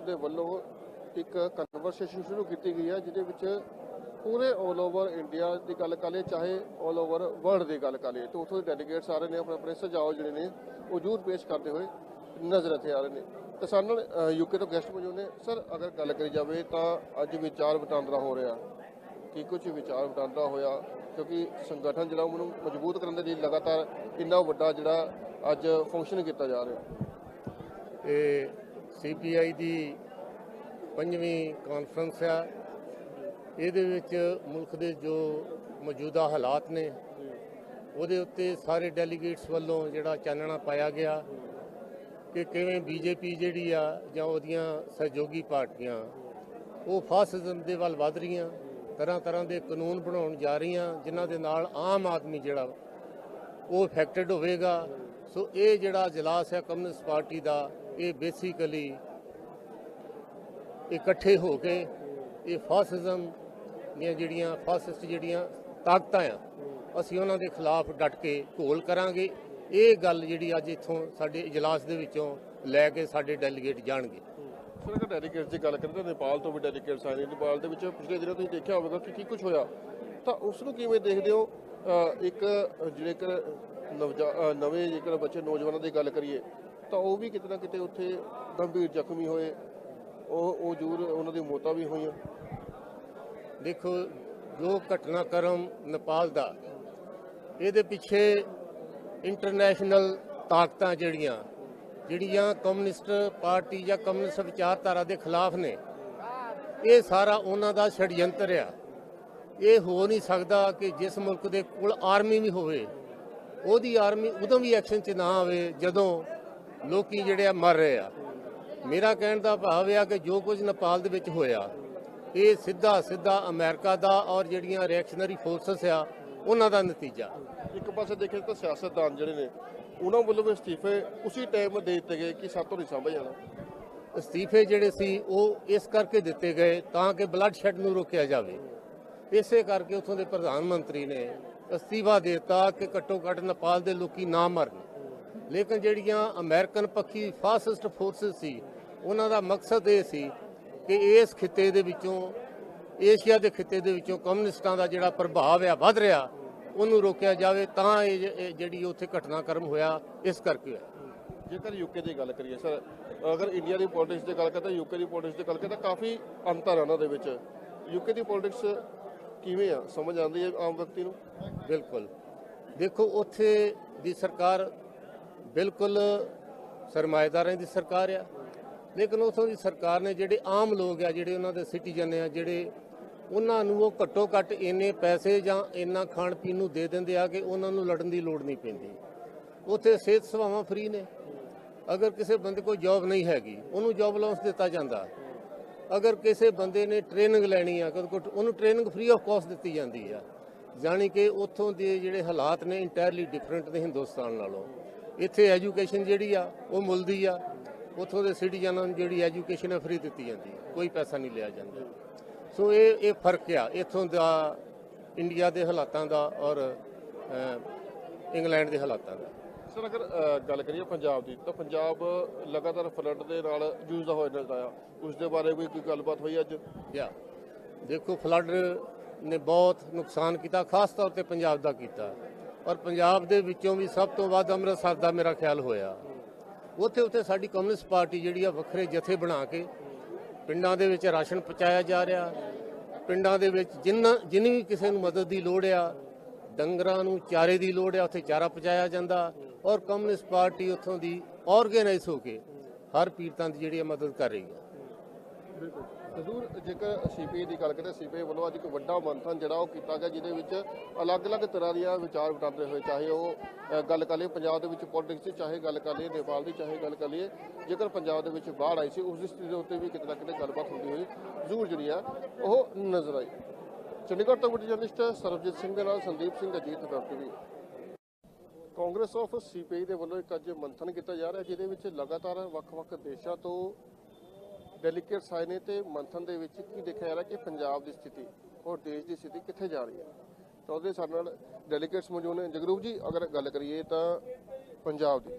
ਦੇ ਵੱਲੋਂ ਇੱਕ ਕਨਵਰਸੇਸ਼ਨ ਸ਼ੁਰੂ ਕੀਤੀ ਗਈ ਹੈ, ਜਿਹਦੇ ਵਿੱਚ ਪੂਰੇ 올 ਓਵਰ ਇੰਡੀਆ ਦੀ ਗੱਲ ਕਰ ਲਈਏ, ਚਾਹੇ 올 ਓਵਰ ਵਰਲਡ ਦੀ ਗੱਲ ਕਰ ਲਈਏ, ਤੇ ਉੱਥੋਂ ਦੇ ਡੈਲੀਗੇਟਸ ਆ ਰਹੇ ਨੇ, ਆਪਣੇ ਆਪਣੇ ਸੁਝਾਅ ਜਿਹੜੇ ਨੇ, ਉਹ ਜ਼ਰੂਰ ਪੇਸ਼ ਕਰਦੇ ਹੋਏ ਨਜ਼ਰ ਇੱਥੇ ਆ ਰਹੇ ਨੇ। ਤੇ ਸਾਨੂੰ ਯੂਕੇ ਤੋਂ ਗੈਸਟ ਮੌਜੂਦ ਨੇ। ਸਰ ਅਗਰ ਗੱਲ ਕਰੀ ਜਾਵੇ ਤਾਂ ਅੱਜ ਵਿਚਾਰ ਵਟਾਂਦਰਾ ਹੋ ਰਿਹਾ। ਕੀ ਕੁਝ ਵਿਚਾਰ ਵਟਾਂਦਰਾ ਹੋਇਆ? ਕਿਉਂਕਿ ਸੰਗਠਨ ਜਿਹੜਾ ਉਹਨੂੰ ਮਜ਼ਬੂਤ ਕਰਨ ਦੇ ਲਈ ਲਗਾਤਾਰ ਇੰਨਾ ਵੱਡਾ ਜਿਹੜਾ ਅੱਜ ਫੰਕਸ਼ਨ ਕੀਤਾ ਜਾ ਰਿਹਾ। ਇਹ ਸੀਪੀਆਈ ਦੀ ਪੰਜਵੀਂ ਕਾਨਫਰੰਸ ਆ। ਇਹਦੇ ਵਿੱਚ ਮੁਲਕ ਦੇ ਜੋ ਮੌਜੂਦਾ ਹਾਲਾਤ ਨੇ, ਉਹਦੇ ਉੱਤੇ ਸਾਰੇ ਡੈਲੀਗੇਟਸ ਵੱਲੋਂ ਜਿਹੜਾ ਚਾਨਣਾ ਪਾਇਆ ਗਿਆ ਕਿ ਕਿਵੇਂ ਬੀਜੇਪੀ ਜਿਹੜੀ ਆ ਜਾਂ ਉਹਦੀਆਂ ਸਹਿਯੋਗੀ ਪਾਰਟੀਆਂ, ਉਹ ਫਾਸਿਜ਼ਮ ਦੇ ਵੱਲ ਵਧ ਰਹੀਆਂ, ਤਰ੍ਹਾਂ ਤਰ੍ਹਾਂ ਦੇ ਕਾਨੂੰਨ ਬਣਾਉਣ ਜਾ ਰਹੀਆਂ, ਜਿਨ੍ਹਾਂ ਦੇ ਨਾਲ ਆਮ ਆਦਮੀ ਜਿਹੜਾ ਉਹ ਇਫੈਕਟਡ ਹੋਵੇਗਾ। ਸੋ ਇਹ ਜਿਹੜਾ ਇਜਲਾਸ ਹੈ ਕਮਿਊਨਿਸਟ ਪਾਰਟੀ ਦਾ ਇਹ ਬੇਸਿਕਲੀ ਇਕੱਠੇ ਹੋ ਕੇ ਇਹ ਫਾਸਿਜ਼ਮ ਦੀਆਂ ਜਿਹੜੀਆਂ ਫਾਸਿਸਟ ਜਿਹੜੀਆਂ ਤਾਕਤਾਂ ਆ, ਅਸੀਂ ਉਹਨਾਂ ਦੇ ਖਿਲਾਫ ਡਟ ਕੇ ਘੋਲ ਕਰਾਂਗੇ। ਇਹ ਗੱਲ ਜਿਹੜੀ ਅੱਜ ਇੱਥੋਂ ਸਾਡੇ ਇਜਲਾਸ ਦੇ ਵਿੱਚੋਂ ਲੈ ਕੇ ਸਾਡੇ ਡੈਲੀਗੇਟ ਜਾਣਗੇ। ਸਰ ਅਗਰ ਡੈਲੀਗੇਟਸ ਦੀ ਗੱਲ ਕਰੀਏ ਤਾਂ ਨੇਪਾਲ ਤੋਂ ਵੀ ਡੈਲੀਗੇਟਸ ਆਏ ਨੇ। ਨੇਪਾਲ ਦੇ ਵਿੱਚ ਪਿਛਲੇ ਦਿਨਾਂ ਤੁਸੀਂ ਦੇਖਿਆ ਹੋਵੇਗਾ ਕਿ ਕੀ ਕੁਝ ਹੋਇਆ। ਤਾਂ ਉਸ ਨੂੰ ਕਿਵੇਂ ਦੇਖਦੇ ਹੋ? ਇੱਕ ਜੇਕਰ ਨਵਜਾ- ਨਵੇਂ ਜੇਕਰ ਬੱਚੇ ਨੌਜਵਾਨਾਂ ਦੀ ਗੱਲ ਕਰੀਏ ਤਾਂ ਉਹ ਵੀ ਕਿਤੇ ਨਾ ਕਿਤੇ ਉੱਥੇ ਗੰਭੀਰ ਜ਼ਖਮੀ ਹੋਏ। ਉਹ ਉਹ ਜ਼ਰੂਰ ਉਹਨਾਂ ਦੀ ਮੌਤਾਂ ਵੀ ਹੋਈਆਂ। ਦੇਖੋ, ਜੋ ਘਟਨਾਕ੍ਰਮ ਨੇਪਾਲ ਦਾ, ਇਹਦੇ ਪਿੱਛੇ ਇੰਟਰਨੈਸ਼ਨਲ ਤਾਕਤਾਂ ਜਿਹੜੀਆਂ ਜਿਹੜੀਆਂ ਕਮਿਊਨਿਸਟ ਪਾਰਟੀ ਜਾਂ ਕਮਿਊਨਿਸਟ ਵਿਚਾਰਧਾਰਾ ਦੇ ਖਿਲਾਫ ਨੇ, ਇਹ ਸਾਰਾ ਉਹਨਾਂ ਦਾ ਛੜਯੰਤਰ ਆ। ਇਹ ਹੋ ਨਹੀਂ ਸਕਦਾ ਕਿ ਜਿਸ ਮੁਲਕ ਦੇ ਕੋਲ ਆਰਮੀ ਵੀ ਹੋਵੇ, ਉਹਦੀ ਆਰਮੀ ਉਦੋਂ ਵੀ ਐਕਸ਼ਨ 'ਚ ਨਾ ਆਵੇ, ਜਦੋਂ ਲੋਕੀ ਜਿਹੜੇ ਆ ਮਰ ਰਹੇ ਆ। ਮੇਰਾ ਕਹਿਣ ਦਾ ਭਾਵ ਇਹ ਆ ਕਿ ਜੋ ਕੁਝ ਨੇਪਾਲ ਦੇ ਵਿੱਚ ਹੋਇਆ ਇਹ ਸਿੱਧਾ ਸਿੱਧਾ ਅਮਰੀਕਾ ਦਾ ਔਰ ਜਿਹੜੀਆਂ ਰਿਐਕਸ਼ਨਰੀ ਫੋਰਸਸ ਆ ਉਹਨਾਂ ਦਾ ਨਤੀਜਾ। ਇੱਕ ਪਾਸੇ ਦੇਖੇ ਤਾਂ ਸਿਆਸਤਦਾਨ ਜਿਹੜੇ ਨੇ ਉਹਨਾਂ ਵੱਲੋਂ ਵੀ ਅਸਤੀਫੇ ਉਸੇ ਟਾਈਮ ਦੇ ਦਿੱਤੇ ਗਏ ਕਿ ਸਾਤੋਂ ਨਹੀਂ ਸੰਭਲ ਜਾਣਾ। ਅਸਤੀਫੇ ਜਿਹੜੇ ਸੀ ਉਹ ਇਸ ਕਰਕੇ ਦਿੱਤੇ ਗਏ ਤਾਂ ਕਿ ਬਲੱਡ ਸ਼ੈਡ ਨੂੰ ਰੋਕਿਆ ਜਾਵੇ। ਇਸੇ ਕਰਕੇ ਉਥੋਂ ਦੇ ਪ੍ਰਧਾਨ ਮੰਤਰੀ ਨੇ ਅਸਤੀਫਾ ਦੇ ਦਿੱਤਾ ਕਿ ਘੱਟੋ ਘੱਟ ਨੇਪਾਲ ਦੇ ਲੋਕੀ ਨਾ ਮਰਨ। ਲੇਕਿਨ ਜਿਹੜੀਆਂ ਅਮਰੀਕਨ ਪੱਖੀ ਫਾਸਿਸਟ ਫੋਰਸਸ ਸੀ ਉਹਨਾਂ ਦਾ ਮਕਸਦ ਇਹ ਸੀ ਕਿ ਇਸ ਖਿੱਤੇ ਦੇ ਵਿੱਚੋਂ ਏਸ਼ੀਆ ਦੇ ਖਿੱਤੇ ਦੇ ਵਿੱਚੋਂ ਕਮਿਊਨਿਸਟਾਂ ਦਾ ਜਿਹੜਾ ਪ੍ਰਭਾਵ ਆ ਵੱਧ ਰਿਹਾ ਉਹਨੂੰ ਰੋਕਿਆ ਜਾਵੇ ਤਾਂ ਇਹ ਜਿਹੜੀ ਉੱਥੇ ਘਟਨਾਕ੍ਰਮ ਹੋਇਆ ਇਸ ਕਰਕੇ ਹੋਇਆ। ਜੇਕਰ ਯੂਕੇ ਦੀ ਗੱਲ ਕਰੀਏ ਸਰ ਅਗਰ ਇੰਡੀਆ ਦੀ ਪੋਲਿਟਿਕਸ ਦੀ ਗੱਲ ਕਰੀਏ ਤਾਂ ਯੂਕੇ ਦੀ ਪੋਲਿਟਿਕਸ ਦੀ ਗੱਲ ਕਰੀਏ ਤਾਂ ਕਾਫੀ ਅੰਤਰ ਹੈ ਉਹਨਾਂ ਦੇ ਵਿੱਚ। ਯੂਕੇ ਦੀ ਪੋਲਿਟਿਕਸ ਕਿਵੇਂ ਆ? ਸਮਝ ਆਉਂਦੀ ਹੈ ਆਮ ਵਿਅਕਤੀ ਨੂੰ? ਬਿਲਕੁਲ। ਦੇਖੋ ਉੱਥੇ ਦੀ ਸਰਕਾਰ ਬਿਲਕੁਲ ਸਰਮਾਏਦਾਰਾਂ ਦੀ ਸਰਕਾਰ ਆ। ਲੇਕਿਨ ਉਥੋਂ ਦੀ ਸਰਕਾਰ ਨੇ ਜਿਹੜੇ ਆਮ ਲੋਕ ਆ, ਜਿਹੜੇ ਉਹਨਾਂ ਦੇ ਸਿਟੀਜ਼ਨ ਆ, ਜਿਹੜੇ ਉਹਨਾਂ ਨੂੰ ਉਹ ਘੱਟੋ ਘੱਟ ਇੰਨੇ ਪੈਸੇ ਜਾਂ ਇੰਨਾ ਖਾਣ ਪੀਣ ਨੂੰ ਦੇ ਦਿੰਦੇ ਆ ਕਿ ਉਹਨਾਂ ਨੂੰ ਲੜਨ ਦੀ ਲੋੜ ਨਹੀਂ ਪੈਂਦੀ। ਉੱਥੇ ਸਿਹਤ ਸੇਵਾਵਾਂ ਫ੍ਰੀ ਨੇ। ਅਗਰ ਕਿਸੇ ਬੰਦੇ ਕੋਲ ਜੌਬ ਨਹੀਂ ਹੈਗੀ, ਉਹਨੂੰ ਜੌਬ ਅਲਾਉਂਸ ਦਿੱਤਾ ਜਾਂਦਾ। ਅਗਰ ਕਿਸੇ ਬੰਦੇ ਨੇ ਟ੍ਰੇਨਿੰਗ ਲੈਣੀ ਆ, ਕਦੇ ਕੋਲ ਉਹਨੂੰ ਟ੍ਰੇਨਿੰਗ ਫ੍ਰੀ ਆਫ ਕਾਸਟ ਦਿੱਤੀ ਜਾਂਦੀ ਆ। ਜਾਣੀ ਕਿ ਉੱਥੋਂ ਦੇ ਜਿਹੜੇ ਹਾਲਾਤ ਨੇ ਇੰਟਾਇਰਲੀ ਡਿਫਰੈਂਟ ਨੇ ਹਿੰਦੁਸਤਾਨ ਨਾਲੋਂ। ਇੱਥੇ ਐਜੂਕੇਸ਼ਨ ਜਿਹੜੀ ਆ ਉਹ ਮੁੱਲ ਦੀ ਆ। ਉੱਥੋਂ ਦੇ ਸਿਟੀਜ਼ਨਾਂ ਨੂੰ ਜਿਹੜੀ ਐਜੂਕੇਸ਼ਨ ਹੈ ਫ੍ਰੀ ਦਿੱਤੀ ਜਾਂਦੀ ਹੈ ਕੋਈ ਪੈਸਾ ਨਹੀਂ ਲਿਆ ਜਾਂਦਾ। ਸੋ ਇਹ ਇਹ ਫ਼ਰਕ ਆ। ਇੱਥੋਂ ਦਾ ਇੰਡੀਆ ਦੇ ਹਾਲਾਤਾਂ ਦਾ ਔਰ ਇੰਗਲੈਂਡ ਦੇ ਹਾਲਾਤਾਂ ਦਾ। ਸਰ ਅਗਰ ਗੱਲ ਕਰੀਏ ਪੰਜਾਬ ਦੀ ਤਾਂ ਪੰਜਾਬ ਲਗਾਤਾਰ ਫਲੱਡ ਦੇ ਨਾਲ ਜੂਝਦਾ ਹੋਇਆ ਨਜ਼ਰ ਆਇਆ ਉਸ ਦੇ ਬਾਰੇ ਕੋਈ ਕੋਈ ਗੱਲਬਾਤ ਹੋਈ ਅੱਜ? ਯਾ ਦੇਖੋ ਫਲੱਡ ਨੇ ਬਹੁਤ ਨੁਕਸਾਨ ਕੀਤਾ ਖਾਸ ਤੌਰ ਤੇ ਪੰਜਾਬ ਦਾ ਕੀਤਾ। ਔਰ ਪੰਜਾਬ ਦੇ ਵਿੱਚੋਂ ਵੀ ਸਭ ਤੋਂ ਵੱਧ ਅੰਮ੍ਰਿਤਸਰ ਦਾ ਮੇਰਾ ਖਿਆਲ ਹੋਇਆ। ਉੱਥੇ ਉੱਥੇ ਸਾਡੀ ਕਮਿਊਨਿਸਟ ਪਾਰਟੀ ਜਿਹੜੀ ਆ ਵੱਖਰੇ ਜਥੇ ਬਣਾ ਕੇ ਪਿੰਡਾਂ ਦੇ ਵਿੱਚ ਰਾਸ਼ਨ ਪਹੁੰਚਾਇਆ ਜਾ ਰਿਹਾ। ਪਿੰਡਾਂ ਦੇ ਵਿੱਚ ਜਿੰਨਾ, ਜਿੰਨੀ ਵੀ ਕਿਸੇ ਨੂੰ ਮਦਦ ਦੀ ਲੋੜ ਆ, ਡੰਗਰਾਂ ਨੂੰ ਚਾਰੇ ਦੀ ਲੋੜ ਆ, ਉੱਥੇ ਚਾਰਾ ਪਹੁੰਚਾਇਆ ਜਾਂਦਾ ਔਰ ਕਮਿਊਨਿਸਟ ਪਾਰਟੀ ਉੱਥੋਂ ਦੀ ਆਰਗੇਨਾਈਜ਼ ਹੋ ਕੇ ਹਰ ਪੀੜਤਾਂ ਦੀ ਜਿਹੜੀ ਆ ਮਦਦ ਕਰ ਰਹੀ ਹੈ ਬਿਲਕੁਲ। ਜ਼ਰੂਰ ਜੇਕਰ ਸੀਪੀਆਈ ਦੀ ਗੱਲ ਕਰੀਏ ਸੀਪੀਆਈ ਵੱਲੋਂ ਅੱਜ ਇੱਕ ਵੱਡਾ ਮੰਥਨ ਜਿਹੜਾ ਉਹ ਕੀਤਾ ਗਿਆ, ਜਿਹਦੇ ਵਿੱਚ ਅਲੱਗ-ਅਲੱਗ ਤਰ੍ਹਾਂ ਦੀਆਂ ਵਿਚਾਰ ਵਟਾਂਦਰੇ ਹੋਏ, ਚਾਹੇ ਉਹ ਗੱਲ ਕਰ ਲਈਏ ਪੰਜਾਬ ਦੇ ਵਿੱਚ ਪੋਲਿਟਿਕਸ ਦੀ, ਚਾਹੇ ਗੱਲ ਕਰ ਲਈਏ ਨੇਪਾਲ ਦੀ, ਚਾਹੇ ਗੱਲ ਕਰ ਲਈਏ ਜੇਕਰ ਪੰਜਾਬ ਦੇ ਵਿੱਚ ਬਾੜ ਆਈ ਸੀ, ਉਸ ਦੀ ਸਥਿਤੀ ਦੇ ਉੱਤੇ ਵੀ ਕਿਤੇ ਨਾ ਕਿਤੇ ਗੱਲਬਾਤ ਹੁੰਦੀ ਹੋਈ ਜ਼ਰੂਰ ਜਿਹੜੀ ਆ, ਉਹ ਨਜ਼ਰ ਆਈ। ਚੰਡੀਗੜ੍ਹ ਤੋਂ ਵੱਡੀ ਜਰਨਲਿਸਟ ਸਰਬਜੀਤ ਸਿੰਘ ਦੇ ਨਾਲ Sandeep Singh Ajit web TV congress of CPI ਦੇ ਵੱਲੋਂ ਇੱਕ ਅੱਜ ਮੰਥਨ ਕੀਤਾ ਜਾ ਰਿਹਾ, ਜਿਹਦੇ ਵਿੱਚ ਲਗਾਤਾਰ ਵੱਖ-ਵੱਖ ਦੇਸ਼ਾਂ ਤੋਂ ਡੈਲੀਗੇਟਸ ਆਏ ਨੇ ਤੇ ਮੰਥਨ ਦੇ ਵਿੱਚ ਕੀ ਦੇਖਿਆ ਜਾ ਰਿਹਾ ਕਿ ਪੰਜਾਬ ਦੀ ਸਥਿਤੀ ਔਰ ਦੇਸ਼ ਦੀ ਸਥਿਤੀ ਕਿੱਥੇ ਜਾ ਰਹੀ ਹੈ? ਤਾਂ ਉਹਦੇ ਸਾਡੇ ਨਾਲ ਡੈਲੀਗੇਟਸ ਮੌਜੂਦ ਨੇ। ਜਗਰੂਪ ਜੀ, ਅਗਰ ਗੱਲ ਕਰੀਏ ਤਾਂ ਪੰਜਾਬ ਦੀ,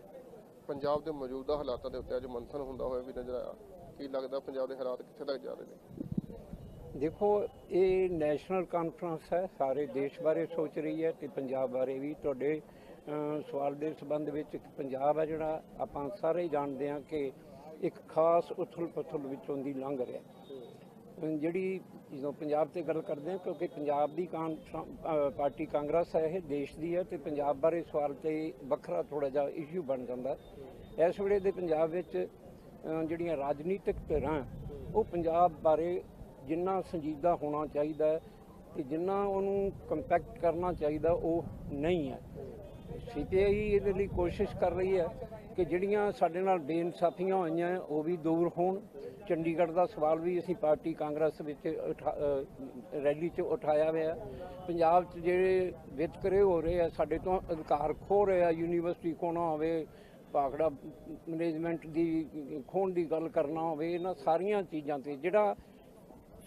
ਪੰਜਾਬ ਦੇ ਮੌਜੂਦਾ ਹਾਲਾਤਾਂ ਦੇ ਉੱਤੇ ਅੱਜ ਮੰਥਨ ਹੁੰਦਾ ਹੋਇਆ ਵੀ ਨਜ਼ਰ ਆਇਆ। ਕੀ ਲੱਗਦਾ ਪੰਜਾਬ ਦੇ ਹਾਲਾਤ ਕਿੱਥੇ ਤੱਕ ਜਾ ਰਹੇ ਨੇ? ਦੇਖੋ, ਇਹ ਨੈਸ਼ਨਲ ਕਾਨਫਰੰਸ ਹੈ। ਸਾਰੇ ਦੇਸ਼ ਬਾਰੇ ਸੋਚ ਰਹੀ ਹੈ ਤੇ ਪੰਜਾਬ ਬਾਰੇ ਵੀ। ਤੁਹਾਡੇ ਸਵਾਲ ਦੇ ਸੰਬੰਧ ਵਿੱਚ ਪੰਜਾਬ ਹੈ ਜਿਹੜਾ ਆਪਾਂ ਸਾਰੇ ਹੀ ਜਾਣਦੇ ਹਾਂ ਕਿ ਇੱਕ ਖਾਸ ਉਥਲ-ਪੁਥਲ ਵਿੱਚੋਂ ਦੀ ਲੰਘ ਰਿਹਾ। ਜਿਹੜੀ ਜਦੋਂ ਪੰਜਾਬ ਤੇ ਗੱਲ ਕਰਦੇ ਹਾਂ, ਕਿਉਂਕਿ ਪੰਜਾਬ ਦੀ ਕਾਂ- ਪਾਰਟੀ ਕਾਂਗਰਸ ਹੈ, ਇਹ ਦੇਸ਼ ਦੀ ਹੈ ਤੇ ਪੰਜਾਬ ਬਾਰੇ ਸਵਾਲ ਤੇ ਵੱਖਰਾ ਥੋੜਾ ਜਿਹਾ ਇਸ਼ੂ ਬਣ ਜਾਂਦਾ। ਇਸ ਵੇਲੇ ਦੇ ਪੰਜਾਬ ਵਿੱਚ ਜਿਹੜੀਆਂ ਰਾਜਨੀਤਿਕ ਧਿਰਾਂ, ਉਹ ਪੰਜਾਬ ਬਾਰੇ ਜਿੰਨਾ ਸੰਜੀਦਾ ਹੋਣਾ ਚਾਹੀਦਾ ਹੈ ਤੇ ਜਿੰਨਾ ਉਹਨੂੰ ਕੰਪੈਕਟ ਕਰਨਾ ਚਾਹੀਦਾ, ਉਹ ਨਹੀਂ ਹੈ। ਸੀਪੀਆਈ ਇਹਦੇ ਲਈ ਕੋਸ਼ਿਸ਼ ਕਰ ਰਹੀ ਹੈ ਕਿ ਜਿਹੜੀਆਂ ਸਾਡੇ ਨਾਲ ਬੇਇਨਸਾਫੀਆਂ ਹੋਈਆਂ ਉਹ ਵੀ ਦੂਰ ਹੋਣ। ਚੰਡੀਗੜ੍ਹ ਦਾ ਸਵਾਲ ਵੀ ਅਸੀਂ ਪਾਰਟੀ ਕਾਂਗਰਸ ਵਿੱਚ ਉਠਾ- ਰੈਲੀ 'ਚ ਉਠਾਇਆ ਹੋਇਆ ਪੰਜਾਬ 'ਚ ਜਿਹੜੇ ਵਿਤਕਰੇ ਹੋ ਰਹੇ ਆ, ਸਾਡੇ ਤੋਂ ਅਧਿਕਾਰ ਖੋ ਰਹੇ ਆ। ਯੂਨੀਵਰਸਿਟੀ ਖੋਣਾ ਹੋਵੇ, ਭਾਖੜਾ ਮੈਨੇਜਮੈਂਟ ਦੀ ਖੋਣ ਦੀ ਗੱਲ ਕਰਨਾ ਹੋਵੇ, ਇਹਨਾਂ ਸਾਰੀਆਂ ਚੀਜ਼ਾਂ ਤੇ ਜਿਹੜਾ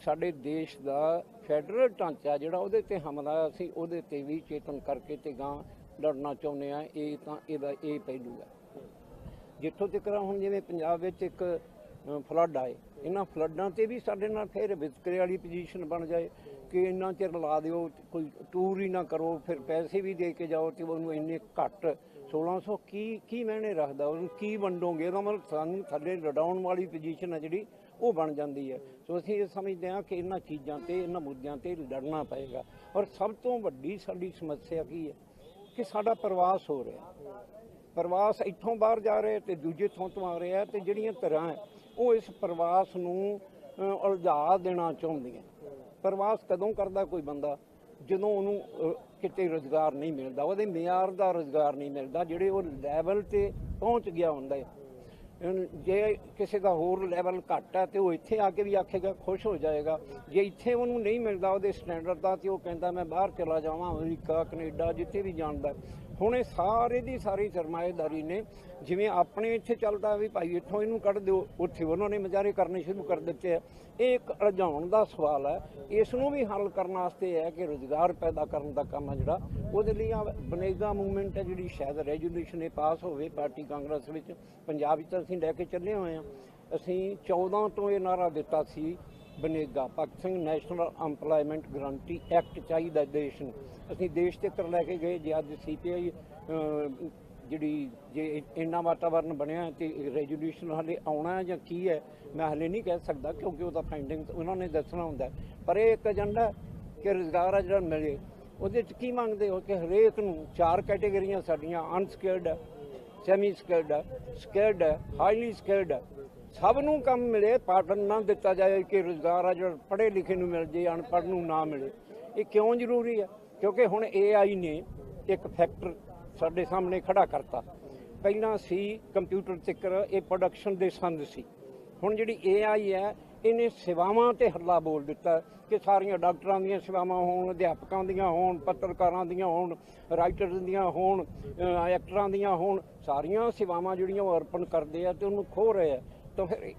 ਸਾਡੇ ਦੇਸ਼ ਦਾ ਫੈਡਰਲ ਢਾਂਚਾ ਜਿਹੜਾ ਉਹਦੇ ਤੇ ਹਮਲਾ ਅਸੀਂ ਉਹਦੇ ਤੇ ਵੀ ਚੇਤਨ ਕਰਕੇ ਤੇ ਗਾਂ ਲੜਨਾ ਚਾਹੁੰਦੇ ਆ ਇਹ ਤਾਂ ਇਹਦਾ, ਇਹ ਪਹਿਲੂ ਹੈ। ਜਿੱਥੋਂ ਤੱਕ ਹੁਣ ਜਿਵੇਂ ਪੰਜਾਬ ਵਿੱਚ ਇੱਕ ਫਲੱਡ ਆਏ, ਇਹਨਾਂ ਫਲੱਡਾਂ ਤੇ ਵੀ ਸਾਡੇ ਨਾਲ ਫਿਰ ਵਿਤਕਰੇ ਵਾਲੀ ਪੋਜੀਸ਼ਨ ਬਣ ਜਾਏ ਕਿ ਇੰਨਾ ਚਿਰ ਲਾ ਦਿਓ, ਕੋਈ ਟੂਰ ਹੀ ਨਾ ਕਰੋ, ਫਿਰ ਪੈਸੇ ਵੀ ਦੇ ਕੇ ਜਾਓ ਤੇ ਉਹਨੂੰ ਇੰਨੇ ਘੱਟ 1600 ਕੀ ਕੀ ਮੈਨੇ ਰੱਖਦਾ, ਉਹਨੂੰ ਕੀ ਵੰਡੋਗੇ? ਉਹਦਾ ਮਤਲਬ ਸਾਨੂੰ ਥੱਲੇ ਲਡਾਉਣ ਵਾਲੀ ਪੋਜੀਸ਼ਨ ਹੈ ਜਿਹੜੀ, ਉਹ ਬਣ ਜਾਂਦੀ ਹੈ ਸੋ ਅਸੀਂ ਇਹ ਸਮਝਦੇ ਹਾਂ ਕਿ ਇਹਨਾਂ ਚੀਜ਼ਾਂ ਤੇ, ਇਹਨਾਂ ਮੁੱਦਿਆਂ ਤੇ ਲੜਨਾ ਪਏਗਾ। ਔਰ ਸਭ ਤੋਂ ਵੱਡੀ ਸਾਡੀ ਸਮੱਸਿਆ ਕੀ ਹੈ? ਕਿ ਸਾਡਾ ਪ੍ਰਵਾਸ ਹੋ ਰਿਹਾ। ਪ੍ਰਵਾਸ ਇੱਥੋਂ ਬਾਹਰ ਜਾ ਰਿਹਾ ਤੇ ਦੂਜੇ ਥਾਂ ਤੋਂ ਆ ਰਿਹਾ ਤੇ ਜਿਹੜੀਆਂ ਤਰ੍ਹਾਂ ਹੈ, ਉਹ ਇਸ ਪ੍ਰਵਾਸ ਨੂੰ ਉਲਝਾ ਦੇਣਾ ਚਾਹੁੰਦੀਆਂ। ਪ੍ਰਵਾਸ ਕਦੋਂ ਕਰਦਾ ਕੋਈ ਬੰਦਾ? ਜਦੋਂ ਉਹਨੂੰ ਕਿਤੇ ਰੋਜ਼ਗਾਰ ਨਹੀਂ ਮਿਲਦਾ, ਉਹਦੇ ਮਿਆਰ ਦਾ ਰੋਜ਼ਗਾਰ ਨਹੀਂ ਮਿਲਦਾ, ਜਿਹੜੇ ਉਹ ਲੈਵਲ ਤੇ ਪਹੁੰਚ ਗਿਆ ਹੁੰਦਾ ਹੈ। ਜੇ ਕਿਸੇ ਦਾ ਹੋਰ ਲੈਵਲ ਘੱਟ ਹੈ ਤੇ ਉਹ ਇੱਥੇ ਆ ਕੇ ਵੀ ਆਖੇਗਾ, ਖੁਸ਼ ਹੋ ਜਾਏਗਾ। ਜੇ ਇੱਥੇ ਉਹਨੂੰ ਨਹੀਂ ਮਿਲਦਾ ਉਹਦੇ ਸਟੈਂਡਰਡ ਦਾ, ਤੇ ਉਹ ਕਹਿੰਦਾ, ਮੈਂ ਬਾਹਰ ਚਲਾ ਜਾਵਾਂ, ਅਮਰੀਕਾ, ਕੈਨੇਡਾ, ਜਿੱਥੇ ਵੀ ਜਾਣਦਾ ਹੁਣ ਇਹ ਸਾਰੇ ਦੀ ਸਾਰੀ ਸਰਮਾਏਦਾਰੀ ਨੇ, ਜਿਵੇਂ ਆਪਣੇ ਇੱਥੇ ਚੱਲਦਾ ਵੀ ਭਾਈ ਇੱਥੋਂ ਇਹਨੂੰ ਕੱਢ ਦਿਓ, ਉੱਥੇ ਉਹਨਾਂ ਨੇ ਮਜਾਰੇ ਕਰਨੇ ਸ਼ੁਰੂ ਕਰ ਦਿੱਤੇ ਆ। ਇਹ ਇੱਕ ਅਲਝਾਉਣ ਦਾ ਸਵਾਲ ਹੈ। ਇਸ ਨੂੰ ਵੀ ਹੱਲ ਕਰਨ ਵਾਸਤੇ ਹੈ ਕਿ ਰੋਜ਼ਗਾਰ ਪੈਦਾ ਕਰਨ ਦਾ ਕੰਮ ਹੈ ਜਿਹੜਾ, ਉਹਦੇ ਲਈ ਆ ਬਨੇਗਾ ਮੂਵਮੈਂਟ ਹੈ ਜਿਹੜੀ ਸ਼ਾਇਦ ਰੈਜੂਲੇਸ਼ਨ ਇਹ ਪਾਸ ਹੋਵੇ ਪਾਰਟੀ ਕਾਂਗਰਸ ਵਿੱਚ। ਪੰਜਾਬ ਵਿੱਚ ਤਾਂ ਅਸੀਂ ਲੈ ਕੇ ਚੱਲੇ ਹੋਏ ਹਾਂ। ਅਸੀਂ 14 ਤੋਂ ਇਹ ਨਾਰਾ ਦਿੱਤਾ ਸੀ Banega Bhagat Singh national employment guarantee act ਚਾਹੀਦਾ ਦੇਸ਼ ਨੂੰ। ਅਸੀਂ ਦੇਸ਼ ਤੇ ਕਰ ਲੈ ਕੇ ਗਏ ਜੇ ਅੱਜ ਸੀਪੀਆਈ ਜਿਹੜੀ ਜੇ ਇੰਨਾ ਵਾਤਾਵਰਨ ਬਣਿਆ ਤੇ ਰੈਜੂਲੇਸ਼ਨ ਹਲੇ ਆਉਣਾ ਜਾਂ ਕੀ ਹੈ, ਮੈਂ ਹਲੇ ਨਹੀਂ ਕਹਿ ਸਕਦਾ ਕਿਉਂਕਿ ਉਹਦਾ ਫਾਈਂਡਿੰਗ ਉਹਨਾਂ ਨੇ ਦੱਸਣਾ ਹੁੰਦਾ ਪਰ ਇਹ ਇੱਕ ਏਜੰਡਾ ਕਿ ਰੁਜ਼ਗਾਰ ਆ ਜਿਹੜਾ ਮਿਲੇ। ਉਹਦੇ ਚ ਕੀ ਮੰਗਦੇ ਹੋ ਕਿ ਹਰੇਕ ਨੂੰ ਚਾਰ ਕੈਟਾਗਰੀਆਂ ਸਾਡੀਆਂ ਅਨਸਕਿਲਡ ਹੈ ਸੈਮੀ ਸਕਿਲਡ ਹੈ ਸਕਿਲਡ ਹੈ ਹਾਈਲੀ ਸਕਿਲਡ ਹੈ। ਸਭ ਨੂੰ ਕੰਮ ਮਿਲੇ ਪਾਟਨ ਨਾ ਦਿੱਤਾ ਜਾਏ ਕਿ ਰੁਜ਼ਗਾਰ ਆ, ਜਿਹੜਾ ਪੜ੍ਹੇ ਲਿਖੇ ਨੂੰ ਮਿਲ ਜੇ, ਅਨਪੜ੍ਹ ਨੂੰ ਨਾ ਮਿਲੇ। ਇਹ ਕਿਉਂ ਜ਼ਰੂਰੀ ਹੈ ਕਿਉਂਕਿ ਹੁਣ AI ਨੇ ਇੱਕ ਫੈਕਟਰ ਸਾਡੇ ਸਾਹਮਣੇ ਖੜਾ ਕਰਤਾ। ਪਹਿਲਾਂ ਸੀ ਕੰਪਿਊਟਰ ਚੱਕਰ ਇਹ ਪ੍ਰੋਡਕਸ਼ਨ ਦੇ ਸੰਦ ਸੀ। ਹੁਣ ਜਿਹੜੀ AI ਹੈ ਇਹਨੇ ਸੇਵਾਵਾਂ ਤੇ ਹੱਲਾ ਬੋਲ ਦਿੱਤਾ ਕਿ ਸਾਰੀਆਂ ਡਾਕਟਰਾਂ ਦੀਆਂ ਸੇਵਾਵਾਂ ਹੋਣ, ਅਧਿਆਪਕਾਂ ਦੀਆਂ ਹੋਣ, ਪੱਤਰਕਾਰਾਂ ਦੀਆਂ ਹੋਣ ਰਾਈਟਰਸ ਦੀਆਂ ਹੋਣ ਐਕਟਰਾਂ ਦੀਆਂ ਹੋਣ, ਸਾਰੀਆਂ ਸੇਵਾਵਾਂ ਜਿਹੜੀਆਂ ਉਹ ਅਰਪਣ ਕਰਦੇ ਆ ਤੇ ਉਹਨੂੰ ਖੋ ਰਹੇ ਆ। ਤਾਂ ਫਿਰ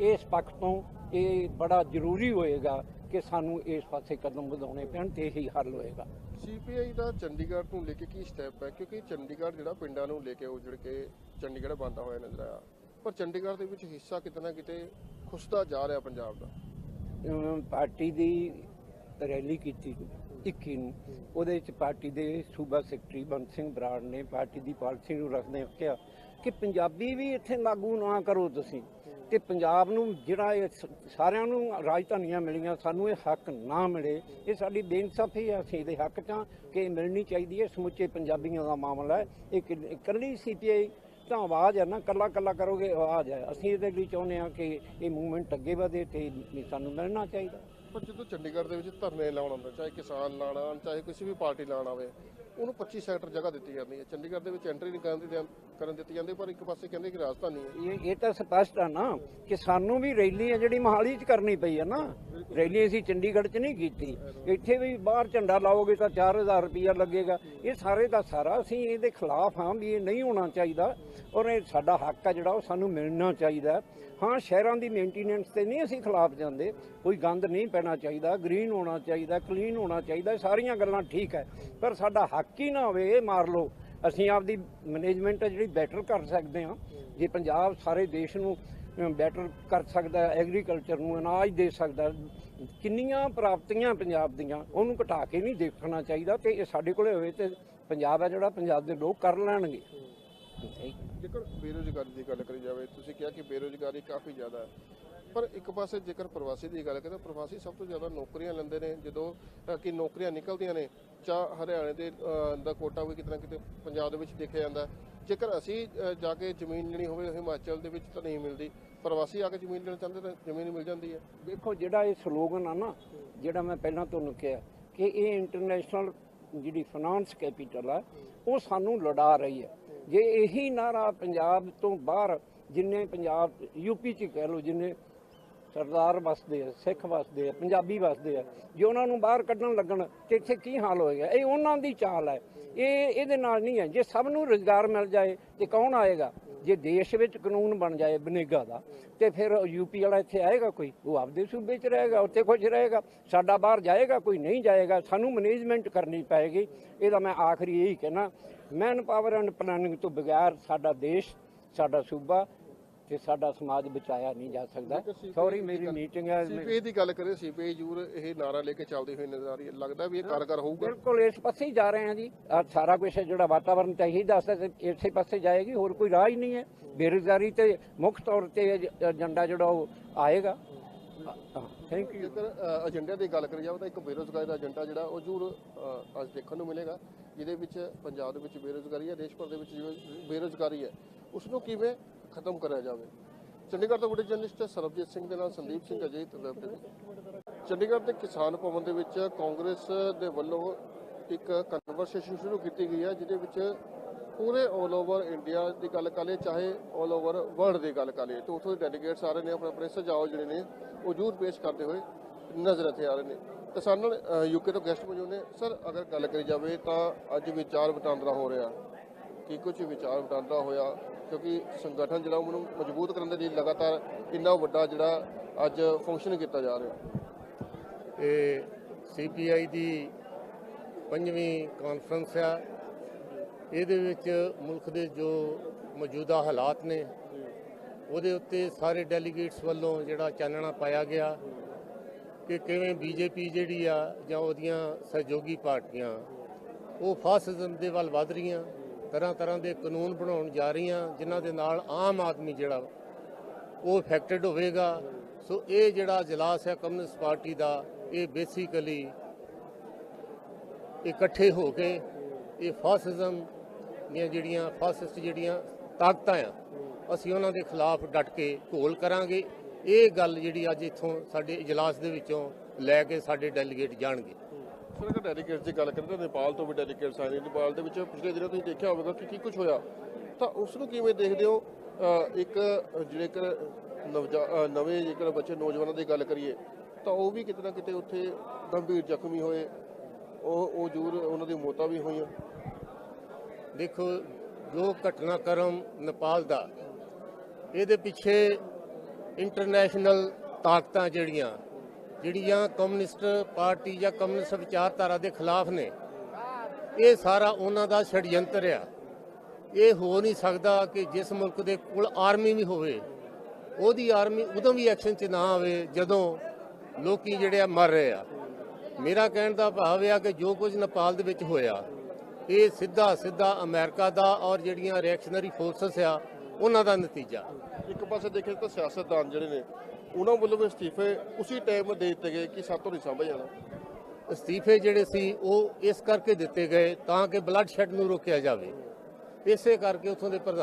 ਇਸ ਪੱਖ ਤੋਂ ਇਹ ਬੜਾ ਜ਼ਰੂਰੀ ਹੋਏਗਾ ਕਿ ਸਾਨੂੰ ਇਸ ਪਾਸੇ ਕਦਮ ਵਧਾਉਣੇ ਪੈਣ ਤੇ ਇਹੀ ਹੱਲ ਹੋਏਗਾ। ਸੀਪੀਆਈ ਦਾ ਚੰਡੀਗੜ੍ਹ ਨੂੰ ਲੈ ਕੇ ਕੀ ਸਟੈਪ ਹੈ? ਕਿਉਂਕਿ ਚੰਡੀਗੜ੍ਹ ਜਿਹੜਾ ਪਿੰਡਾਂ ਨੂੰ ਲੈ ਕੇ ਉਜੜ ਕੇ ਚੰਡੀਗੜ੍ਹ ਬਣਦਾ ਹੋਇਆ ਨਜ਼ਰ ਆਇਆ। ਪਰ ਚੰਡੀਗੜ੍ਹ ਦੇ ਵਿੱਚ ਹਿੱਸਾ ਕਿਤੇ ਨਾ ਕਿਤੇ ਖੁੱਸਦਾ ਜਾ ਰਿਹਾ ਪੰਜਾਬ ਦਾ। ਪਾਰਟੀ ਦੀ ਰੈਲੀ ਕੀਤੀ 21 ਨੂੰ। ਉਹਦੇ ਵਿੱਚ ਪਾਰਟੀ ਦੇ ਸੂਬਾ ਸੈਕਟਰੀ ਬੰਦ ਸਿੰਘ ਬਰਾੜ ਨੇ ਪਾਰਟੀ ਦੀ ਪਾਲਿਸੀ ਨੂੰ ਰੱਖਦੇ ਕਿਹਾ ਕਿ ਪੰਜਾਬੀ ਵੀ ਇੱਥੇ ਲਾਗੂ ਨਾ ਕਰੋ ਤੁਸੀਂ। ਤੇ ਪੰਜਾਬ ਨੂੰ ਜਿਹੜਾ ਇਹ ਸ- ਸਾਰਿਆਂ ਨੂੰ ਰਾਜਧਾਨੀਆਂ ਮਿਲੀਆਂ, ਸਾਨੂੰ ਇਹ ਹੱਕ ਨਾ ਮਿਲੇ। ਇਹ ਸਾਡੀ ਬੇਇਨਸਾਫੀ ਹੈ, ਅਸੀਂ ਇਹਦੇ ਹੱਕ 'ਚ ਹਾਂ ਕਿ ਇਹ ਮਿਲਣੀ ਚਾਹੀਦੀ ਹੈ, ਸਮੁੱਚੇ ਪੰਜਾਬੀਆਂ ਦਾ ਮਾਮਲਾ ਹੈ। ਇਹ ਕਿ ਇਕੱਲੀ ਸੀਪੀਆਈ ਤਾਂ ਆਵਾਜ਼ ਹੈ ਨਾ ਕੱਲਾ ਕੱਲਾ ਕਰੋਗੇ, ਆਵਾਜ਼ ਹੈ। ਅਸੀਂ ਇਹਦੇ ਲਈ ਚਾਹੁੰਦੇ ਹਾਂ ਕਿ ਇਹ ਮੂਵਮੈਂਟ ਅੱਗੇ ਵਧੇ ਤੇ ਸਾਨੂੰ ਮਿਲਣਾ ਚਾਹੀਦਾ। ਪਰ ਜਦੋਂ ਚੰਡੀਗੜ੍ਹ ਦੇ ਵਿੱਚ ਧਰਨੇ ਲਾਉਣ ਆਉਂਦਾ ਚਾਹੇ ਕਿਸਾਨ ਲਾਣਾ ਆਉਣ, ਚਾਹੇ ਕਿਸੇ ਵੀ ਪਾਰਟੀ ਲਾਣ ਆਵੇ ਉਹਨੂੰ 25 ਸੈਕਟਰ ਜਗ੍ਹਾ ਦਿੱਤੀ ਜਾਂਦੀ ਹੈ। ਚੰਡੀਗੜ੍ਹ ਦੇ ਵਿੱਚ ਐਂਟਰੀ ਨਹੀਂ ਕਰਨ ਦੀ ਕਰਨ ਦਿੱਤੀ ਜਾਂਦੀ ਪਰ ਇੱਕ ਪਾਸੇ ਕਹਿੰਦੇ ਕਿ ਰਾਜਧਾਨੀ ਹੈ। ਇਹ ਇਹ ਤਾਂ ਸਪਸ਼ਟ ਆ ਨਾ ਕਿ ਸਾਨੂੰ ਵੀ ਰੈਲੀ ਹੈ ਜਿਹੜੀ ਮਹਾਲੀ 'ਚ ਕਰਨੀ ਪਈ ਹੈ ਨਾ। ਰੈਲੀ ਅਸੀਂ ਚੰਡੀਗੜ੍ਹ 'ਚ ਨਹੀਂ ਕੀਤੀ। ਇੱਥੇ ਵੀ ਬਾਹਰ ਝੰਡਾ ਲਾਓਗੇ ਤਾਂ 4000 ਰੁਪਇਆ ਲੱਗੇਗਾ। ਇਹ ਸਾਰੇ ਦਾ ਸਾਰਾ ਅਸੀਂ ਇਹਦੇ ਖਿਲਾਫ ਹਾਂ ਵੀ ਇਹ ਨਹੀਂ ਹੋਣਾ ਚਾਹੀਦਾ। ਔਰ ਇਹ ਸਾਡਾ ਹੱਕ ਆ ਜਿਹੜਾ ਉਹ ਸਾਨੂੰ ਮਿਲਣਾ ਚਾਹੀਦਾ। ਹਾਂ ਸ਼ਹਿਰਾਂ ਦੀ ਮੇਨਟੇਨੈਂਸ ਤੇ ਨਹੀਂ ਅਸੀਂ ਖਿਲਾਫ ਜਾਂਦੇ। ਕੋਈ ਗੰਦ ਨਹੀਂ ਪੈਣਾ ਚਾਹੀਦਾ ਗ੍ਰੀਨ ਹੋਣਾ ਚਾਹੀਦਾ ਕਲੀਨ ਹੋਣਾ ਚਾਹੀਦਾ, ਇਹ ਸਾਰੀਆਂ ਗੱਲਾਂ ਠੀਕ ਹੈ। ਪਰ ਸਾਡਾ ਹੱਕ ਹੀ ਨਾ ਹੋਵੇ ਇਹ ਮਾਰ ਲਓ। ਅਸੀਂ ਆਪਦੀ ਮੈਨੇਜਮੈਂਟ ਹੈ ਜਿਹੜੀ ਬੈਟਰ ਕਰ ਸਕਦੇ ਹਾਂ। ਜੇ ਪੰਜਾਬ ਸਾਰੇ ਦੇਸ਼ ਨੂੰ ਬੈਟਰ ਕਰ ਸਕਦਾ ਐਗਰੀਕਲਚਰ ਨੂੰ ਅਨਾਜ ਦੇ ਸਕਦਾ ਕਿੰਨੀਆਂ ਪ੍ਰਾਪਤੀਆਂ ਪੰਜਾਬ ਦੀਆਂ, ਉਹਨੂੰ ਘਟਾ ਕੇ ਨਹੀਂ ਦੇਖਣਾ ਚਾਹੀਦਾ ਤੇ ਇਹ ਸਾਡੇ ਕੋਲੇ ਹੋਵੇ ਤੇ ਪੰਜਾਬ ਹੈ ਜਿਹੜਾ, ਪੰਜਾਬ ਦੇ ਲੋਕ ਕਰ ਲੈਣਗੇ। ਜੇਕਰ ਬੇਰੋਜ਼ਗਾਰੀ ਦੀ ਗੱਲ ਕਰੀ ਜਾਵੇ, ਤੁਸੀਂ ਕਿਹਾ ਕਿ ਬੇਰੋਜ਼ਗਾਰੀ ਕਾਫੀ ਜ਼ਿਆਦਾ ਹੈ। ਪਰ ਇੱਕ ਪਾਸੇ ਜੇਕਰ ਪ੍ਰਵਾਸੀ ਦੀ ਗੱਲ ਕਰੀਏ ਤਾਂ ਪ੍ਰਵਾਸੀ ਸਭ ਤੋਂ ਜ਼ਿਆਦਾ ਨੌਕਰੀਆਂ ਲੈਂਦੇ ਨੇ, ਜਦੋਂ ਕਿ ਨੌਕਰੀਆਂ ਨਿਕਲਦੀਆਂ ਨੇ, ਚਾਹ ਹਰਿਆਣੇ ਦੇ ਦਾ ਕੋਟਾ ਵੀ ਕਿਤੇ ਨਾ ਕਿਤੇ ਪੰਜਾਬ ਦੇ ਵਿੱਚ ਦੇਖਿਆ ਜਾਂਦਾ ਜੇਕਰ ਅਸੀਂ ਜਾ ਕੇ ਜ਼ਮੀਨ ਲੈਣੀ ਹੋਵੇ, ਹਿਮਾਚਲ ਦੇ ਵਿੱਚ ਤਾਂ ਨਹੀਂ ਮਿਲਦੀ। ਪ੍ਰਵਾਸੀ ਆ ਕੇ ਜ਼ਮੀਨ ਲੈਣਾ ਚਾਹੁੰਦੇ ਤਾਂ ਜ਼ਮੀਨ ਮਿਲ ਜਾਂਦੀ ਹੈ। ਦੇਖੋ, ਜਿਹੜਾ ਇਹ ਸਲੋਗਨ ਆ ਨਾ, ਜਿਹੜਾ ਮੈਂ ਪਹਿਲਾਂ ਤੁਹਾਨੂੰ ਕਿਹਾ, ਕਿ ਇਹ ਇੰਟਰਨੈਸ਼ਨਲ ਜਿਹੜੀ ਫਾਈਨਾਂਸ ਕੈਪੀਟਲ ਆ, ਉਹ ਸਾਨੂੰ ਲੜਾ ਰਹੀ ਹੈ। ਜੇ ਇਹੀ ਨਾਰਾ ਪੰਜਾਬ ਤੋਂ ਬਾਹਰ ਜਿੰਨੇ ਪੰਜਾਬ, ਯੂਪੀ ਚ ਕਹਿ ਲਓ ਜਿੰਨੇ ਸਰਦਾਰ ਵਸਦੇ ਆ, ਸਿੱਖ ਵਸਦੇ ਆ, ਪੰਜਾਬੀ ਵਸਦੇ ਆ, ਜੇ ਉਹਨਾਂ ਨੂੰ ਬਾਹਰ ਕੱਢਣ ਲੱਗਣ ਤੇ ਇੱਥੇ ਕੀ ਹਾਲ ਹੋਏਗਾ? ਇਹ ਉਹਨਾਂ ਦੀ ਚਾਲ ਹੈ। ਇਹ, ਇਹਦੇ ਨਾਲ ਨਹੀਂ ਹੈ। ਜੇ ਸਭ ਨੂੰ ਰੁਜ਼ਗਾਰ ਮਿਲ ਜਾਏ ਤੇ ਕੌਣ ਆਏਗਾ? ਜੇ ਦੇਸ਼ ਵਿੱਚ ਕਾਨੂੰਨ ਬਣ ਜਾਏ ਬਨੇਗਾ ਦਾ, ਤੇ ਫਿਰ ਯੂਪੀ ਵਾਲਾ ਇੱਥੇ ਆਏਗਾ ਕੋਈ? ਉਹ ਆਪਦੇ ਸੂਬੇ 'ਚ ਰਹੇਗਾ, ਉੱਥੇ ਖੁਸ਼ ਰਹੇਗਾ। ਸਾਡਾ ਬਾਹਰ ਜਾਏਗਾ ਕੋਈ, ਨਹੀਂ ਜਾਏਗਾ? ਸਾਨੂੰ ਮੈਨੇਜਮੈਂਟ ਕਰਨੀ ਪਏਗੀ। ਇਹਦਾ ਮੈਂ ਆਖਰੀ ਇਹੀ ਕਹਿਣਾ ਮੈਨ ਪਾਵਰ ਐਂਡ ਪਲਾਨਿੰਗ ਤੋਂ ਬਗੈਰ ਸਾਡਾ ਦੇਸ਼, ਸਾਡਾ ਸੂਬਾ ਤੇ ਸਾਡਾ ਸਮਾਜ ਬਚਾਇਆ ਨਹੀਂ ਜਾ ਸਕਦਾ। ਸੌਰੀ ਮੇਰੀ ਮੀਟਿੰਗ ਹੈ ਸੀਪੀਆਈ ਦੀ ਗੱਲ ਕਰੀਏ ਸੀਪੀਆਈ ਜੂਰ ਇਹ ਨਾਰਾ ਲੈ ਕੇ ਚੱਲਦੀ ਹੋਈ ਨਜ਼ਰ ਆ ਰਹੀ ਹੈ। ਲੱਗਦਾ ਵੀ ਇਹ ਕਾਰਗਰ ਹੋਊਗਾ। ਬਿਲਕੁਲ ਇਸ ਪਾਸੇ ਹੀ ਜਾ ਰਹੇ ਹਾਂ ਜੀ। ਆ ਸਾਰਾ ਕੁਝ ਜਿਹੜਾ ਵਾਤਾਵਰਣ ਚਾਹੀਦਾ ਦੱਸਦਾ ਇਸੇ ਪਾਸੇ ਜਾਏਗੀ ਹੋਰ ਕੋਈ ਰਾਹ ਹੀ ਨਹੀਂ ਹੈ। ਬੇਰੁਜ਼ਗਾਰੀ ਤੇ ਮੁੱਖ ਤੌਰ ਤੇ ਏਜ- ਏਜੰਡਾ ਜਿਹੜਾ ਉਹ ਆਏਗਾ। ਥੈਂਕ ਯੂ ਜੇਕਰ ਏਜੰਡੇ ਦੀ ਗੱਲ ਕਰੀ ਜਾਵੇ ਤਾਂ ਇੱਕ ਬੇਰੋਜ਼ਗਾਰੀ ਦਾ ਏਜੰਡਾ ਜਿਹੜਾ ਉਹ ਜ਼ਰੂਰ ਅੱਜ ਦੇਖਣ ਨੂੰ ਮਿਲੇਗਾ। ਜਿਹਦੇ ਵਿੱਚ ਪੰਜਾਬ ਦੇ ਵਿੱਚ ਬੇਰੋਜ਼ਗਾਰੀ ਹੈ ਦੇਸ਼ ਭਰ ਦੇ ਵਿੱਚ ਬੇਰੋਜ਼ਗਾਰੀ ਹੈ। ਉਸ ਨੂੰ ਕਿਵੇਂ ਖਤਮ ਕਰਿਆ ਜਾਵੇ। ਚੰਡੀਗੜ੍ਹ ਤੋਂ ਵੱਡੇ ਜਰਨਲਿਸਟ ਸਰਬਜੀਤ ਸਿੰਘ ਦੇ ਨਾਲ ਸੰਦੀਪ ਸਿੰਘ ਅਜੀਤ ਵੈਬ ਚੰਡੀਗੜ੍ਹ ਦੇ ਕਿਸਾਨ ਭਵਨ ਦੇ ਵਿੱਚ ਕਾਂਗਰਸ ਦੇ ਵੱਲੋਂ ਇੱਕ ਕਨਵਰਸੇਸ਼ਨ ਸ਼ੁਰੂ ਕੀਤੀ ਗਈ ਹੈ, ਜਿਹਦੇ ਵਿੱਚ ਪੂਰੇ 올 ਓਵਰ ਇੰਡੀਆ ਦੀ ਗੱਲ ਕਰ ਲਈਏ, ਚਾਹੇ 올 ਓਵਰ ਵਰਲਡ ਦੀ ਗੱਲ ਕਰ ਲਈਏ, ਤਾਂ ਉੱਥੋਂ ਦੇ ਡੈਲੀਗੇਟਸ ਆ ਰਹੇ ਨੇ ਆਪਣੇ ਆਪਣੇ ਸੁਝਾਅ ਜਿਹੜੇ ਨੇ, ਉਹ ਜ਼ਰੂਰ ਪੇਸ਼ ਕਰਦੇ ਹੋਏ ਨਜ਼ਰ ਇੱਥੇ ਆ ਰਹੇ ਨੇ। ਕਿਸਾਨਾਂ ਨਾਲ ਯੂਕੇ ਤੋਂ ਗੈਸਟ ਮੌਜੂਦ ਨੇ। ਸਰ, ਅਗਰ ਗੱਲ ਕਰੀ ਜਾਵੇ ਤਾਂ ਅੱਜ ਵਿਚਾਰ ਵਟਾਂਦਰਾ ਹੋ ਰਿਹਾ। ਕੀ ਕੁਝ ਵਿਚਾਰ ਵਟਾਂਦਰਾ ਹੋਇਆ, ਕਿਉਂਕਿ ਸੰਗਠਨ ਜਿਹੜਾ ਉਹਨੂੰ ਮਜ਼ਬੂਤ ਕਰਨ ਦੇ ਲਈ ਲਗਾਤਾਰ ਇੰਨਾ ਵੱਡਾ ਜਿਹੜਾ ਅੱਜ ਫੰਕਸ਼ਨ ਕੀਤਾ ਜਾ ਰਿਹਾ। ਇਹ ਸੀਪੀਆਈ ਦੀ ਪੰਜਵੀਂ ਕਾਨਫਰੰਸ ਆ। ਇਹਦੇ ਵਿੱਚ ਮੁਲਕ ਦੇ ਜੋ ਮੌਜੂਦਾ ਹਾਲਾਤ ਨੇ, ਉਹਦੇ ਉੱਤੇ ਸਾਰੇ ਡੈਲੀਗੇਟਸ ਵੱਲੋਂ ਜਿਹੜਾ ਚਾਨਣਾ ਪਾਇਆ ਗਿਆ ਕਿ ਕਿਵੇਂ ਬੀਜੇਪੀ ਜਿਹੜੀ ਆ ਜਾਂ ਉਹਦੀਆਂ ਸਹਿਯੋਗੀ ਪਾਰਟੀਆਂ, ਉਹ ਫਾਸਿਜ਼ਮ ਦੇ ਵੱਲ ਵਧ ਰਹੀਆਂ। ਤਰ੍ਹਾਂ ਤਰ੍ਹਾਂ ਦੇ ਕਾਨੂੰਨ ਬਣਾਉਣ ਜਾ ਰਹੀਆਂ, ਜਿਨ੍ਹਾਂ ਦੇ ਨਾਲ ਆਮ ਆਦਮੀ ਜਿਹੜਾ ਉਹ ਇਫੈਕਟਡ ਹੋਵੇਗਾ। ਸੋ ਇਹ ਜਿਹੜਾ ਇਜਲਾਸ ਹੈ ਕਮਿਊਨਿਸਟ ਪਾਰਟੀ ਦਾ, ਇਹ ਬੇਸਿਕਲੀ ਇਕੱਠੇ ਹੋ ਕੇ ਇਹ ਫਾਸਿਜ਼ਮ ਦੀਆਂ ਜਿਹੜੀਆਂ ਫਾਸਿਸਟ ਜਿਹੜੀਆਂ ਤਾਕਤਾਂ ਆ, ਅਸੀਂ ਉਹਨਾਂ ਦੇ ਖਿਲਾਫ ਡਟ ਕੇ ਘੋਲ ਕਰਾਂਗੇ। ਇਹ ਗੱਲ ਜਿਹੜੀ ਅੱਜ ਇੱਥੋਂ ਸਾਡੇ ਇਜਲਾਸ ਦੇ ਵਿੱਚੋਂ ਲੈ ਕੇ ਸਾਡੇ ਡੈਲੀਗੇਟ ਜਾਣਗੇ। ਸਰ ਅਗਰ ਡੈਲੀਗੇਟਸ ਦੀ ਗੱਲ ਕਰੀਏ ਤਾਂ ਨੇਪਾਲ ਤੋਂ ਵੀ ਡੈਲੀਗੇਟਸ ਆਏ ਨੇ। ਨੇਪਾਲ ਦੇ ਵਿੱਚ ਪਿਛਲੇ ਦਿਨਾਂ ਤੁਸੀਂ ਦੇਖਿਆ ਹੋਵੇਗਾ ਕਿ ਕੀ ਕੁਝ ਹੋਇਆ। ਤਾਂ ਉਸ ਨੂੰ ਕਿਵੇਂ ਦੇਖਦੇ ਹੋ? ਇੱਕ ਜੇਕਰ ਨਵਜਾ ਨਵੇਂ ਜੇਕਰ ਬੱਚੇ, ਨੌਜਵਾਨਾਂ ਦੀ ਗੱਲ ਕਰੀਏ, ਤਾਂ ਉਹ ਵੀ ਕਿਤੇ ਨਾ ਕਿਤੇ ਉੱਥੇ ਗੰਭੀਰ ਜ਼ਖਮੀ ਹੋਏ। ਉਹ ਉਹ ਜ਼ਰੂਰ ਉਹਨਾਂ ਦੀ ਮੌਤਾਂ ਵੀ ਹੋਈਆਂ। ਦੇਖੋ, ਜੋ ਘਟਨਾਕ੍ਰਮ ਨੇਪਾਲ ਦਾ, ਇਹਦੇ ਪਿੱਛੇ ਇੰਟਰਨੈਸ਼ਨਲ ਤਾਕਤਾਂ ਜਿਹੜੀਆਂ ਜਿਹੜੀਆਂ ਕਮਿਊਨਿਸਟ ਪਾਰਟੀ ਜਾਂ ਕਮਿਊਨਿਸਟ ਵਿਚਾਰਧਾਰਾ ਦੇ ਖਿਲਾਫ ਨੇ, ਇਹ ਸਾਰਾ ਉਹਨਾਂ ਦਾ ਛੜਯੰਤਰ ਆ। ਇਹ ਹੋ ਨਹੀਂ ਸਕਦਾ ਕਿ ਜਿਸ ਮੁਲਕ ਦੇ ਕੋਲ ਆਰਮੀ ਵੀ ਹੋਵੇ, ਉਹਦੀ ਆਰਮੀ ਉਦੋਂ ਵੀ ਐਕਸ਼ਨ 'ਚ ਨਾ ਆਵੇ ਜਦੋਂ ਲੋਕੀ ਜਿਹੜੇ ਆ ਮਰ ਰਹੇ ਆ। ਮੇਰਾ ਕਹਿਣ ਦਾ ਭਾਵ ਇਹ ਆ ਕਿ ਜੋ ਕੁਝ ਨੇਪਾਲ ਦੇ ਵਿੱਚ ਹੋਇਆ, ਇਹ ਸਿੱਧਾ ਸਿੱਧਾ ਅਮਰੀਕਾ ਦਾ ਔਰ ਜਿਹੜੀਆਂ ਰਿਐਕਸ਼ਨਰੀ ਫੋਰਸਸ ਆ, ਉਹਨਾਂ ਦਾ ਨਤੀਜਾ। ਇੱਕ ਪਾਸੇ ਦੇਖੇ ਤਾਂ ਸਿਆਸਤਦਾਨ ਜਿਹੜੇ ਨੇ ਉਹਨਾਂ ਵੱਲੋਂ ਵੀ ਅਸਤੀਫੇ ਉਸੇ ਟਾਈਮ ਦੇ ਦਿੱਤੇ ਗਏ ਕਿ ਸਾਤੋਂ ਨਹੀਂ ਸੰਭਲ ਜਾਣਾ। ਅਸਤੀਫੇ ਜਿਹੜੇ ਸੀ, ਉਹ ਇਸ ਕਰਕੇ ਦਿੱਤੇ ਗਏ ਤਾਂ ਕਿ ਬਲੱਡ ਸ਼ੈੱਡ ਨੂੰ ਰੋਕਿਆ ਜਾਵੇ। ਇਸੇ ਕਰਕੇ ਉਥੋਂ ਦੇ ਪ੍ਰਧਾਨ